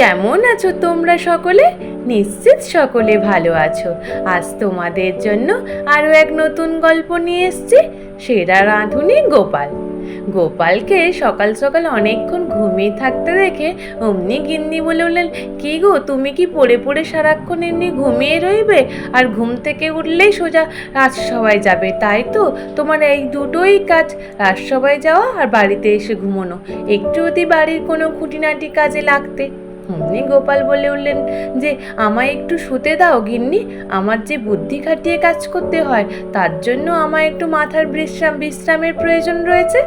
কেমন আছো তোমরা সকলে? নিশ্চিত সকলে ভালো আছো। আজ তোমাদের জন্য আরও এক নতুন গল্প নিয়ে এসেছি, সেরা রাঁধুনি গোপাল। গোপালকে সকাল সকাল অনেকক্ষণ ঘুমিয়ে থাকতে দেখে অমনি গিন্নি বলে উঠলেন, কি গো, তুমি কি পড়ে পড়ে সারাক্ষণ এমনি ঘুমিয়ে রইবে? আর ঘুম থেকে উঠলেই সোজা রাজসভায় যাবে, তাই তো? তোমার এই দুটোই কাজ, রাজসভায় যাওয়া আর বাড়িতে এসে ঘুমোনো। একটু যদি বাড়ির কোনো খুঁটিনাটি কাজে লাগতে। অমনি গোপাল বলে উঠলেন যে, আমায় একটু শুতে দাও গিন্নি, আমার যে বুদ্ধি খাটিয়ে কাজ করতে হয়, তার জন্য আমায় একটু মাথার বিশ্রাম, বিশ্রামের প্রয়োজন রয়েছে।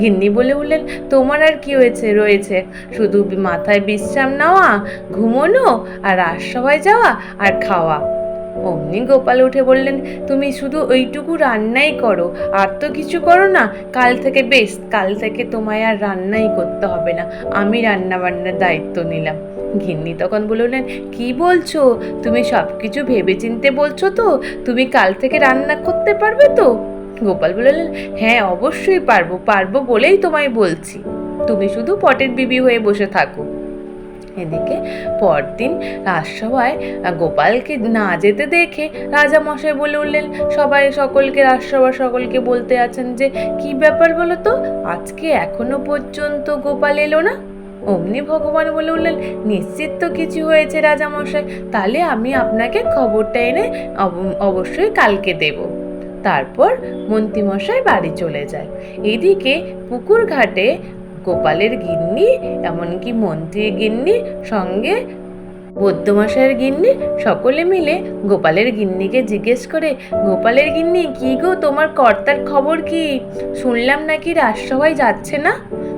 গিন্নি বলে উঠলেন, তোমার আর কি হয়েছে, রয়েছে। শুধু মাথায় বিশ্রাম নেওয়া, ঘুমোনো, আর রাজসভায় যাওয়া, আর খাওয়া। অমনি গোপাল উঠে বললেন, তুমি শুধু ওইটুকু রান্নাই করো, আর তো কিছু করো না। কাল থেকে বেশ, কাল থেকে তোমায় আর রান্নাই করতে হবে না। আমি রান্না বান্নার দায়িত্ব নিলাম। ঘিন্নি তখন বললেন, কি বলছো? তুমি সব কিছু ভেবে চিনতে বলছো তো? তুমি কাল থেকে রান্না করতে পারবে তো? গোপাল বললেন হ্যাঁ অবশ্যই পারব পারব বলেই তোমায় বলছি। তুমি শুধু পটের বিবি হয়ে বসে থাকো। এদিকে পরদিন রাজসভায় গোপালকে না যেতে দেখে রাজামশাই বলে উঠলেন, সবাই সকলকে রাজসভা সকলকে বলতে আছেন যে, কি ব্যাপার বলো তো? আজকে এখনও পর্যন্ত গোপাল এলো না? অমনি ভগবান বলে উঠলেন, নিশ্চিত তো কিছু হয়েছে রাজামশাই, তাহলে আমি আপনাকে খবরটা এনে অবশ্যই কালকে দেব। তারপর মন্ত্রীমশাই বাড়ি চলে যায়। এদিকে পুকুর ঘাটে গোপালের গিন্নি, এমনকি মন্ত্রীর গিন্নি, সঙ্গে বৌদ্ধমশাইয়ের গিন্নি, সকলে মিলে গোপালের গিন্নিকে জিজ্ঞেস করে, গোপালের গিন্নি, কি গো, তোমার কর্তার খবর কি? শুনলাম নাকি রাজসভায় যাচ্ছে না?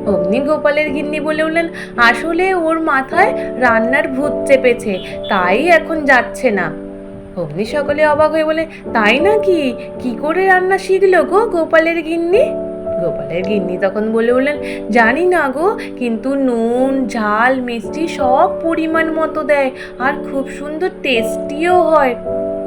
অমনি গোপালের গিন্নি বলে উঠলেন, আসলে ওর মাথায় রান্নার ভূত চেপেছে, তাই এখন যাচ্ছে না। অমনি সকলে অবাক হয়ে বলে, তাই নাকি? কি করে রান্না শিখলো গো গোপালের গিন্নি? গোপালের গিন্নি তখন বলে উঠলেন, জানি না গো, কিন্তু নুন, ঝাল, মিষ্টি সব পরিমাণ মতো দেয়, আর খুব সুন্দর টেস্টিও হয়।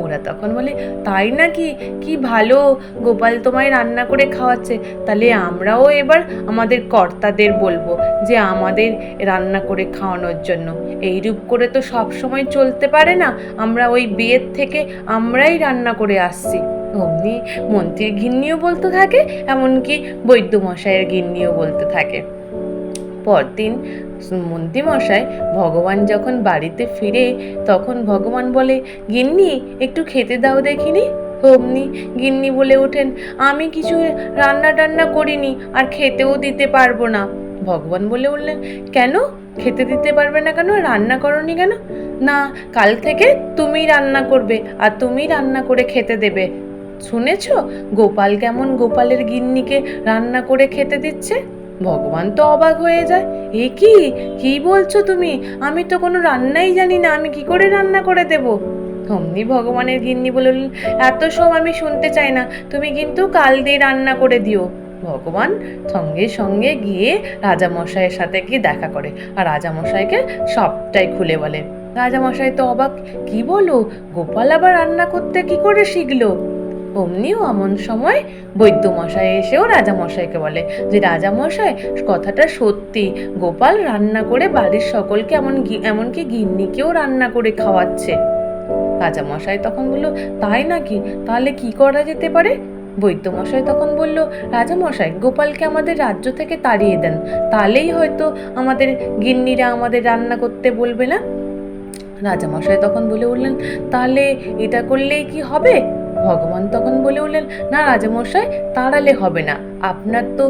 ওরা তখন বলে, তাই নাকি? কি ভালো, গোপাল তোমায় রান্না করে খাওয়াচ্ছে। তাহলে আমরাও এবার আমাদের কর্তাদের বলব যে আমাদের রান্না করে খাওয়ানোর জন্য। এইরূপ করে তো সব সময় চলতে পারে না। আমরা ওই বিয়ের থেকে আমরাই রান্না করে আসছি। অমনি মন্ত্রীর গিন্নিও বলতে থাকে, এমনকি বৈদ্যমশাইয়ের গিন্নিও বলতে থাকে। পরদিন মন্ত্রীমশাই ভগবান যখন বাড়িতে ফিরে, তখন ভগবান বলে গিন্নি একটু খেতে দাও দেখিনি? অমনি গিন্নি বলে ওঠেন, আমি কিছু রান্না টান্না করিনি, আর খেতেও দিতে পারব না। ভগবান বলে উঠলেন, কেন? খেতে দিতে পারবে না কেন? রান্না করনি কেন? না, কাল থেকে তুমি রান্না করবে, আর তুমি রান্না করে খেতে দেবে। শুনেছ? গোপাল কেমন গোপালের গিন্নিকে রান্না করে খেতে দিচ্ছে? ভগবান তো অবাক হয়ে যায়। এ কি? কি বলছো তুমি? আমি তো কোনো রান্নাই জানি না, আমি কি করে রান্না করে দেব? অমনি ভগবানের গিন্নি বললেন এত সব আমি শুনতে চাই না, তুমি কিন্তু কাল দিয়ে রান্না করে দিও। ভগবান সঙ্গে সঙ্গে গিয়ে রাজামশাইয়ের সাথে গিয়ে দেখা করে আর রাজামশাইকে সবটাই খুলে বলে। রাজামশাই তো অবাক, কি বলো? গোপাল আবার রান্না করতে কি করে শিখলো? অমনিও এমন সময় বৈদ্যমশাই এসেও রাজামশাইকে বলে যে, রাজামশাই, কথাটা সত্যি। গোপাল রান্না করে বাড়ির সকলকে এমন এমনকি গিন্নিকেও রান্না করে খাওয়াচ্ছে। রাজামশাই তখন বলল, তাই নাকি? তাহলে কি করা যেতে পারে? বৈদ্যমশাই তখন বলল, রাজামশাই, গোপালকে আমাদের রাজ্য থেকে তাড়িয়ে দেন। তাহলেই হয়তো আমাদের গিন্নিরা আমাদের রান্না করতে বলবে না? রাজামশাই তখন বলে উঠলেন, তাহলে এটা করলেই কি হবে? ভগবান তখন বলে উঠলেন, না রাজামশাই, তাড়ালে হবে না। আপনার তো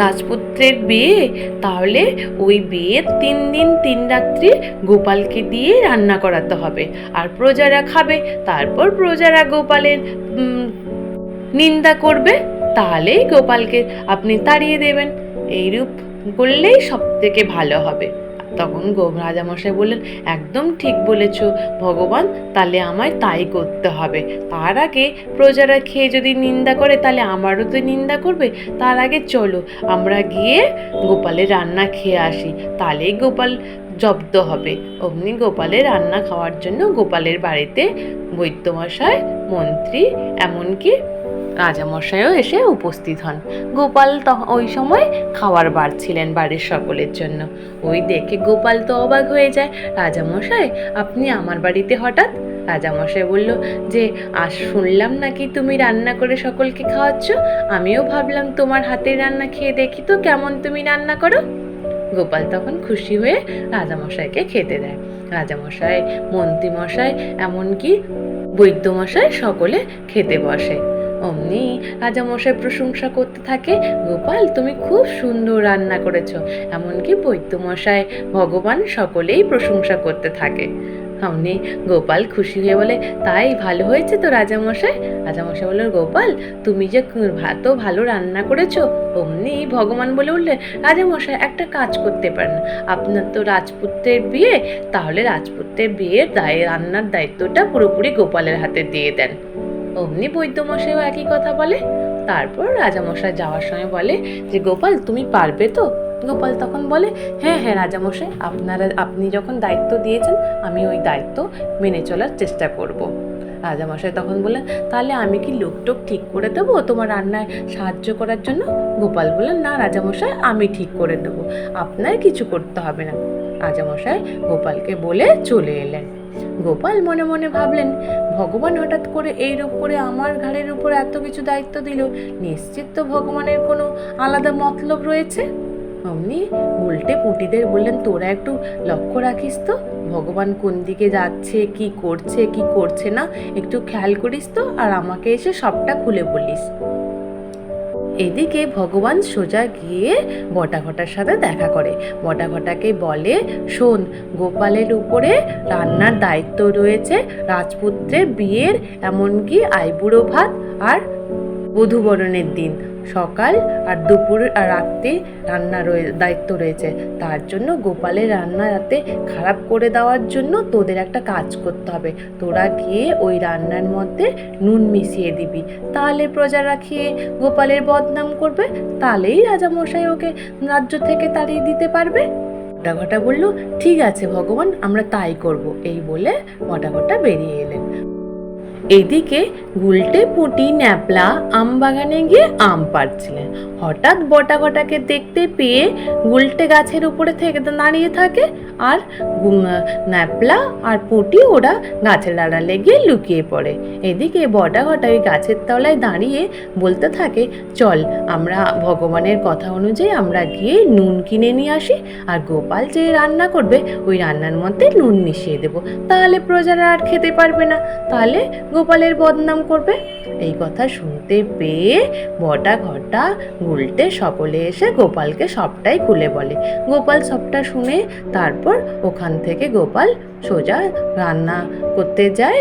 রাজপুত্রের বিয়ে, তাহলে ওই বিয়ের তিন দিন, তিন রাত্রি গোপালকে দিয়ে রান্না করাতে হবে। আর প্রজারা খাবে, তারপর প্রজারা গোপালের নিন্দা করবে, তাহলেই গোপালকে আপনি তাড়িয়ে দেবেন। এইরূপ করলেই সব থেকে ভালো হবে। তখন রাজামশাই বললেন, একদম ঠিক বলেছ, ভগবান, তাহলে আমায় তাই করতে হবে। তার আগে প্রজারা খেয়ে যদি নিন্দা করে, তাহলে আমারও তো নিন্দা করবে। তার আগে চলো, আমরা গিয়ে গোপালের রান্না খেয়ে আসি। তাহলেই গোপাল জব্দ হবে। অমনি গোপালের রান্না খাওয়ার জন্য গোপালের বাড়িতে বৈদ্যমশাই, মন্ত্রী, এমনকি রাজামশাইও এসে উপস্থিত হন। গোপাল ওই সময় খাবার বাড়ছিলেন বাড়ির সকলের জন্য। ওই দেখে গোপাল তো অবাক হয়ে যায়, রাজামশাই, আপনি আমার বাড়িতে হঠাৎ? রাজামশাই বলল, যে, আজ শুনলাম নাকি তুমি রান্না করে সকলকে খাওয়াচ্ছ? আমিও ভাবলাম তোমার হাতের রান্না খেয়ে দেখি তো কেমন তুমি রান্না করো? গোপাল তখন খুশি হয়ে রাজামশাইকে খেতে দেয়। রাজামশাই, মন্ত্রীমশাই, এমনকি বৈদ্যমশাই সকলে খেতে বসে। অমনি রাজামশাই প্রশংসা করতে থাকে, গোপাল, তুমি খুব সুন্দর রান্না করেছ। এমনকি বৈদ্যমশাই ভগবান সকলেই প্রশংসা করতে থাকে। অমনি গোপাল খুশি হয়ে বলে, তাই ভালো হয়েছে তো রাজামশাই? রাজামশাই বলল, গোপাল, তুমি যে ভাতও ভালো রান্না করেছ? অমনি ভগবান বলে উঠলে, রাজামশাই, একটা কাজ করতে পারেন। আপনার তো রাজপুত্রের বিয়ে, তাহলে রাজপুত্রের বিয়ের দায়, রান্নার দায়িত্বটা পুরোপুরি গোপালের হাতে দিয়ে দেন। অমনি বৈদ্যমশাইও একই কথা বলে। তারপর রাজামশাই যাওয়ার সময় বলে যে, গোপাল, তুমি পারবে তো? গোপাল তখন বলে হ্যাঁ হ্যাঁ রাজামশাই, আপনারা, আপনি যখন দায়িত্ব দিয়েছেন, আমি ওই দায়িত্ব মেনে চলার চেষ্টা করব। রাজামশাই তখন বললেন তাহলে আমি কি লোকটোক ঠিক করে দেবো তোমার রান্নায় সাহায্য করার জন্য? গোপাল বললেন, না, রাজামশাই, আমি ঠিক করে দেবো, আপনার কিছু করতে হবে না। রাজামশাই গোপালকে বলে চলে এলেন। গোপাল মনে মনে ভাবলেন, ভগবান হঠাৎ করে এই রূপ করে আমার ঘাড়ের উপর এত কিছু দায়িত্ব দিল, নিশ্চিত তো ভগবানের কোনো আলাদা মতলব রয়েছে? অমনি উল্টে পুঁটিদের বললেন, তোরা একটু লক্ষ্য রাখিস তো, ভগবান কোন দিকে যাচ্ছে, কি করছে কি করছে না, একটু খেয়াল করিস তো, আর আমাকে এসে সবটা খুলে বলিস। এদিকে ভগবান সোজা গিয়ে বটাঘটার সাথে দেখা করে। বটাঘটাকে বলে, শোন, গোপালের উপরে রান্নার দায়িত্ব রয়েছে। রাজপুত্রের বিয়ের, এমনকি আইবুড়ো ভাত আর বধূবরণের দিন। সকাল আর দুপুর আর রাত্রে রান্না রয়ে, দায়িত্ব রয়েছে। তার জন্য গোপালের রান্না রাতে খারাপ করে দেওয়ার জন্য তোদের একটা কাজ করতে হবে। তোরা গিয়ে ওই রান্নার মধ্যে নুন মিশিয়ে দিবি। তাহলে প্রজারা খেয়ে গোপালের বদনাম করবে তাহলেই রাজামশাই ওকে রাজ্য থেকে তাড়িয়ে দিতে পারবে। মোটাঘটা বলল, ঠিক আছে ভগবান, আমরা তাই করব। এই বলে মোটাঘটা বেরিয়ে এলেন এদিকে গুলটে পুঁটি ন্যাপলা আম বাগানে গিয়ে আম পাড়ছিলেন। হঠাৎ বটা ঘটাকে দেখতে পেয়ে গুলটে গাছের উপরে থেকে দাঁড়িয়ে থাকে আর ন্যাপলা আর পুঁটি ওরা গাছের আড়ালে গিয়ে লুকিয়ে পড়ে। এদিকে বটা ঘটা ওই গাছের তলায় দাঁড়িয়ে বলতে থাকে, চল, আমরা ভগবানের কথা অনুযায়ী আমরা গিয়ে নুন কিনে নিয়ে আসি আর গোপাল যে রান্না করবে, ওই রান্নার মধ্যে নুন মিশিয়ে দেবো। তাহলে প্রজারা আর খেতে পারবে না। তাহলে গোপালের বদনাম করবে? এই কথা শুনতে পেয়ে বটা ঘটা উল্টে সকলে এসে গোপালকে সবটাই খুলে বলে। গোপাল সবটা শুনে তারপর ওখান থেকে গোপাল সোজা রান্না করতে যায়।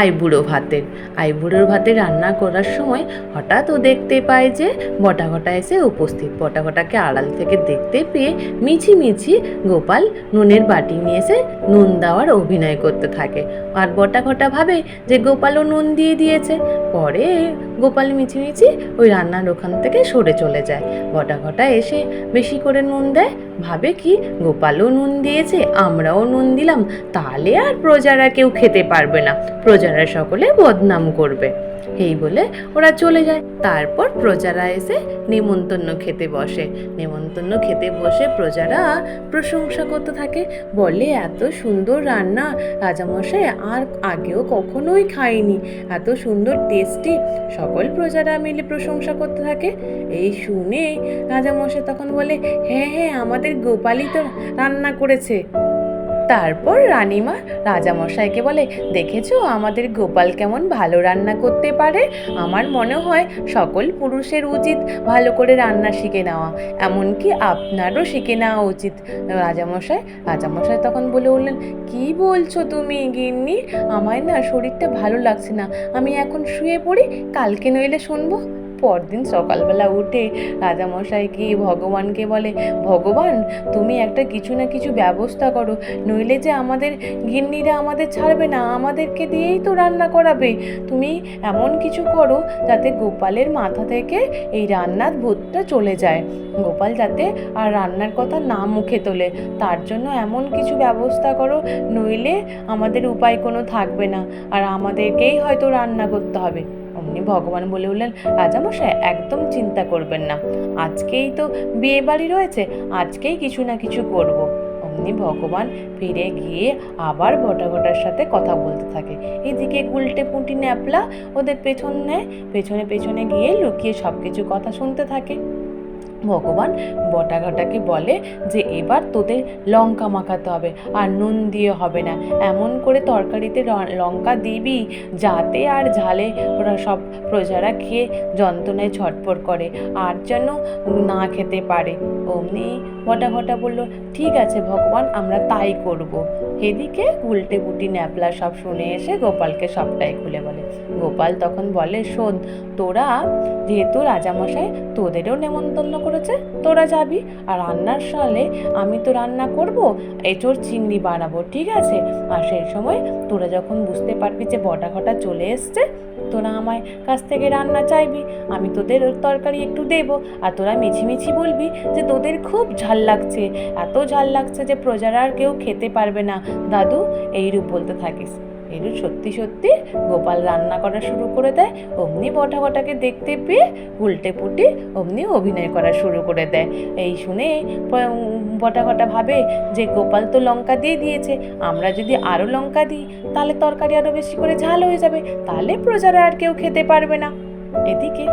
আইবুড়ো ভাতের আইবুড়োর ভাতে রান্না করার সময় হঠাৎ ও দেখতে পায় যে বটা ঘটা এসে উপস্থিত। বটা ঘটাকে আড়াল থেকে দেখতে পেয়ে মিছি মিছি গোপাল নুনের বাটি নিয়ে এসে নুন দেওয়ার অভিনয় করতে থাকে। আর বটা ঘটা ভাবে যে গোপালও নুন দিয়ে দিয়েছে। পরে গোপাল মিছিমিছি ওই রান্নার ওখান থেকে সরে চলে যায়। ঘটা ঘটা এসে বেশি করে নুন দেয়। ভাবে কি, গোপালও নুন দিয়েছে, আমরাও নুন দিলাম, তাহলে আর প্রজারা কেউ খেতে পারবে না। প্রজারা সকলে বদনাম করবে। এই বলে ওরা চলে যায়। তারপর প্রজারা এসে নেমন্তন্ন খেতে বসে। নেমন্তন্ন খেতে বসে প্রজারা প্রশংসা করতে থাকে। বলে, এত সুন্দর রান্না। রাজামশাই আর আগেও কখনোই খাইনি। এত সুন্দর টেস্টি সকল প্রজারা মিলে প্রশংসা করতে থাকে। এই শুনে রাজামশাই তখন বলে হ্যাঁ হ্যাঁ আমাদের গোপালই তো রান্না করেছে। তারপর রানীমা, রাজামশাইকে বলে, দেখেছ আমাদের গোপাল কেমন ভালো রান্না করতে পারে? আমার মনে হয় সকল পুরুষের উচিত ভালো করে রান্না শিখে নেওয়া। এমনকি আপনারও শিখে নেওয়া উচিত। রাজামশাই রাজামশাই তখন বলে উঠলেন, কি বলছো তুমি গিন্নি? আমার না শরীরটা ভালো লাগছে না। আমি এখন শুয়ে পড়ি, কালকে নইলে শুনব। পরদিন সকালবেলা উঠে রাজামশাই গিয়ে ভগবানকে বলে, ভগবান, তুমি একটা কিছু না কিছু ব্যবস্থা করো, নইলে যে আমাদের গিন্নিরা আমাদের ছাড়বে না, আমাদেরকে দিয়েই তো রান্না করাবে। তুমি এমন কিছু করো যাতে গোপালের মাথা থেকে এই রান্নার ভূতটা চলে যায়। গোপাল যাতে আর রান্নার কথা না মুখে তোলে। তার জন্য এমন কিছু ব্যবস্থা করো, নইলে আমাদের উপায় কোনো থাকবে না। আর আমাদেরকেই হয়তো রান্না করতে হবে। অমনি ভগবান বলে উঠলেন রাজামশাই একদম চিন্তা করবেন না। আজকেই তো বিয়ে বাড়ি রয়েছে, আজকেই কিছু না কিছু করব। অমনি ভগবান ফিরে গিয়ে আবার ঘটাঘটার সাথে কথা বলতে থাকে। এদিকে উল্টে পুঁটি ন্যাপলা ওদের পেছন নেয় পেছনে পেছনে গিয়ে লুকিয়ে সব কিছু কথা শুনতে থাকে। ভগবান বটাঘটাকে বলে যে এবার তোদের লঙ্কা মাখাতে হবে আর নুন দিয়ে হবে না এমন করে তরকারিতে লঙ্কা দিবি যাতে আর ঝালে ওরা সব প্রজারা খেয়ে যন্ত্রণায় ছটপট করে আর যেন না খেতে পারে অমনি বটাঘটা বলল, ঠিক আছে ভগবান, আমরা তাই করব। এদিকে উল্টে বুটি ন্যাপলা সব শুনে এসে গোপালকে সবটাই খুলে বলে। গোপাল তখন বলে, শোন, তোরা যেহেতু রাজামশাই, তোদেরও নেমন্তন্ন করেছে, তোরা যাবি। আর রান্নার সালে আমি তো রান্না করব, এঁচোর চিংড়ি বানাবো, ঠিক আছে? আর সেই সময় তোরা যখন বুঝতে পারবি যে বটা ঘটা চলে এসছে, তোরা আমার কাছ থেকে রান্না চাইবি। আমি তোদের তরকারি একটু দেব, আর তোরা মিছিমিছি বলবি যে তোদের খুব ঝাল লাগছে, এত ঝাল লাগছে যে প্রজারা আর কেউ খেতে পারবে না। দাদু, এইরূপ বলতে থাকিস। এইরূপ সত্যি সত্যি গোপাল রান্না করা শুরু করে দেয়, অমনি বটা বটাকে দেখতে পেয়ে উল্টে পুটে অমনি অভিনয় করা শুরু করে দেয়। এই শুনে বটা বটা ভাবে যে গোপাল তো লঙ্কা দিয়ে দিয়েছে, আমরা যদি আরও লঙ্কা দিই, তাহলে তরকারি আরও বেশি করে ঝাল হয়ে যাবে, তাহলে প্রজারা আর কেউ খেতে পারবে না। এদিকে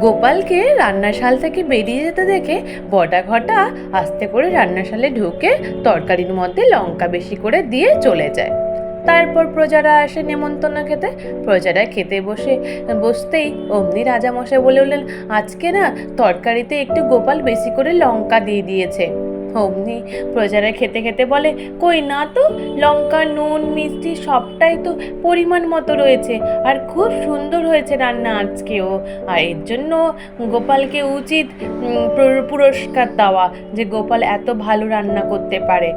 গোপালকে রান্নাশাল থেকে বেরিয়ে যেতে দেখে বটা ঘটা আস্তে করে রান্নাশালে ঢুকে তরকারির মধ্যে লঙ্কা বেশি করে দিয়ে চলে যায়। তারপর প্রজারা আসে নেমন্তন্ন খেতে। প্রজারা খেতে বসে, বসতেই অমনি রাজামশাই বলে উঠলেন, আজকে না তরকারিতে একটু গোপাল বেশি করে লঙ্কা দিয়ে দিয়েছে। অমনি প্রজারা খেতে খেতে বলে, কই না তো, লঙ্কা, নুন, মিষ্টি সবটাই তো পরিমাণ মতো রয়েছে আর খুব সুন্দর হয়েছে রান্না আজকেও। আর এর জন্য গোপালকে উচিত পুরস্কার দেওয়া যে গোপাল এত ভালো রান্না করতে পারে।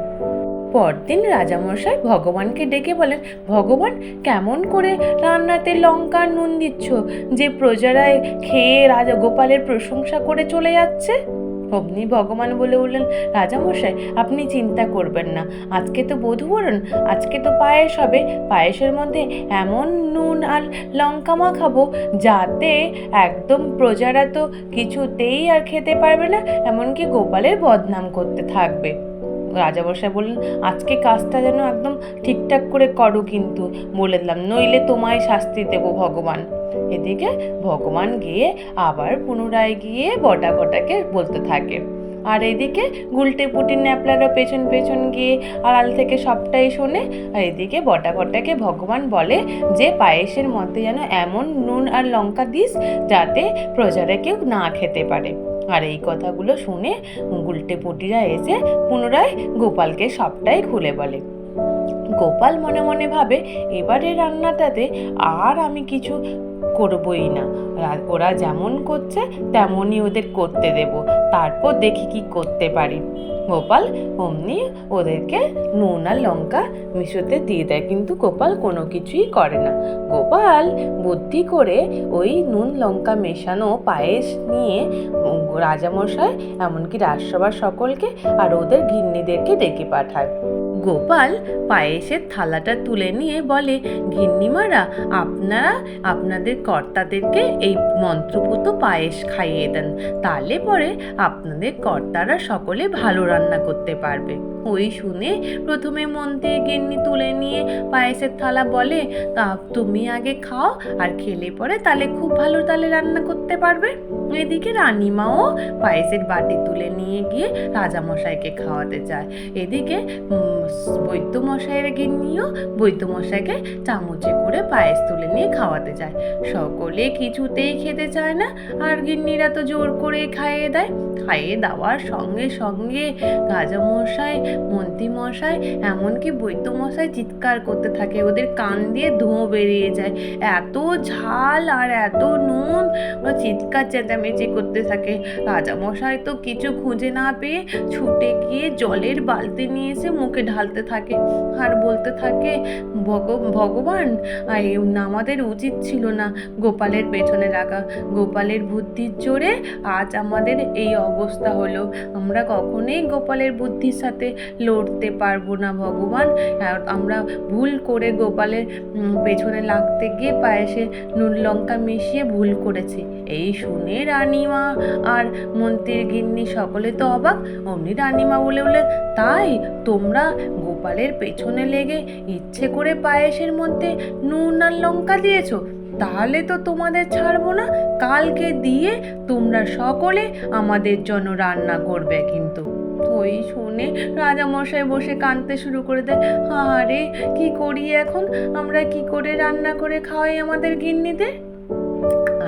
পরদিন রাজামশাই ভগবানকে ডেকে বলেন, ভগবান, কেমন করে রান্নাতে লঙ্কা, নুন দিচ্ছ? যে প্রজারায় খেয়ে রাজা গোপালের প্রশংসা করে চলে যাচ্ছে? অমনি ভগবান বলে উঠলেন, রাজামশাই, আপনি চিন্তা করবেন না। আজকে তো বধুবরণ, আজকে তো পায়েস হবে। পায়েসের মধ্যে এমন নুন আর লঙ্কা মাখাবো যাতে একদম প্রজারা তো কিছুতেই আর খেতে পারবে না, এমনকি গোপালের বদনাম করতে থাকবে। রাজামশাই বললেন, আজকে কাজটা যেন একদম ঠিকঠাক করে করো কিন্তু। বলে দিলাম, নইলে তোমায় শাস্তি দেব ভগবান। এদিকে ভগবান গিয়ে আবার পুনরায় গিয়ে বটা বটাকে বলতে থাকে। আর এদিকে গুলটে পুটির ন্যাপলারা পেছন পেছন গিয়ে আড়াল থেকে সবটাই শোনে। আর এদিকে বটা বটাকে ভগবান বলে যে পায়েসের মধ্যে যেন এমন নুন আর লঙ্কা দিস যাতে প্রজারা কেউ না খেতে পারে। আর এই কথাগুলো শুনে গুলটে পুটিরা এসে পুনরায় গোপালকে সবটাই খুলে বলে। গোপাল মনে মনে ভাবে এবারে রান্নাটাতে আর আমি কিছু করবই না। ওরা যেমন করছে, তেমনই ওদের করতে দেব। তারপর দেখি কি করতে পারি। গোপাল অমনি ওদেরকে নুন আর লঙ্কা মিশোতে দিয়ে দেয়, কিন্তু গোপাল কোনো কিছুই করে না। গোপাল বুদ্ধি করে ওই নুন লঙ্কা মেশানো পায়েস নিয়ে রাজামশাই, এমনকি রাজসভার সকলকে আর ওদের ঘিন্নিদেরকে ডেকে পাঠায়। গোপাল পায়েসের থালাটা তুলে নিয়ে বলে, গিন্নিমারা, আপনারা আপনাদের কর্তাদেরকে এই মন্ত্রপুত পায়েস খাইয়ে দেন। তাহলে পরে আপনাদের কর্তারা সকলে ভালো রান্না করতে পারবে। ওই শুনে প্রথমে মন দিয়ে গিন্নি তুলে নিয়ে পায়েসের থালা বলে, তা তুমি আগে খাও আর খেলে পরে তাহলে খুব ভালো তাহলে রান্না করতে পারবে। এদিকে রানিমাও পায়েসের বাটি তুলে নিয়ে গিয়ে রাজামশাইকে খাওয়াতে চায় এদিকে বৈদ্যমশাইয়ের গিন্নিও বৈদ্যমশাইকে চামচে করে পায়েস তুলে নিয়ে খাওয়াতে যায়। সকলে কিছুতেই খেতে চায় না, আর গিন্নিরা তো জোর করে খাইয়ে দেয়। খাইয়ে দেওয়ার সঙ্গে সঙ্গে রাজামশাই, মন্ত্রীমশাই, এমনকি বৈদ্যমশাই চিৎকার করতে থাকে, ওদের কান দিয়ে ধোঁ বেরিয়ে যায়। এত ঝাল আর এত নুন চিৎকার চেঁচামেচি করতে থাকে। রাজামশাই তো কিছু খুঁজে না পেয়ে ছুটে গিয়ে জলের বালতি নিয়ে এসে মুখে ঢালতে থাকে। আর বলতে থাকে, ভগ, ভগবান আমাদের উচিত ছিল না গোপালের পেছনে লাগা গোপালের বুদ্ধির জোরে আজ আমাদের এই অবস্থা হলো। আমরা কখনোই গোপালের বুদ্ধির সাথে লড়তে পারব না, ভগবান। আমরা ভুল করে গোপালের পেছনে লাগতে গিয়ে পায়েসে নুন লঙ্কা মিশিয়ে ভুল করেছি। এই শুনে রানীমা আর মন্ত্রীর গিন্নি সকলে তো অবাক, অমনি রানীমা বলে বলে তাই তোমরা গোপালের পেছনে লেগে ইচ্ছে করে পায়েসের মধ্যে নুন আর লঙ্কা দিয়েছ, তাহলে তো তোমাদের ছাড়বো না, কালকে দিয়ে তোমরা সকলে আমাদের জন্য রান্না করবে কিন্তু। ওই শুনে রাজামশাই বসে কাঁদতে শুরু করে দেয় আরে কি করি এখন? আমরা কি করে রান্না করে খাওয়াই আমাদের গিন্নিদের?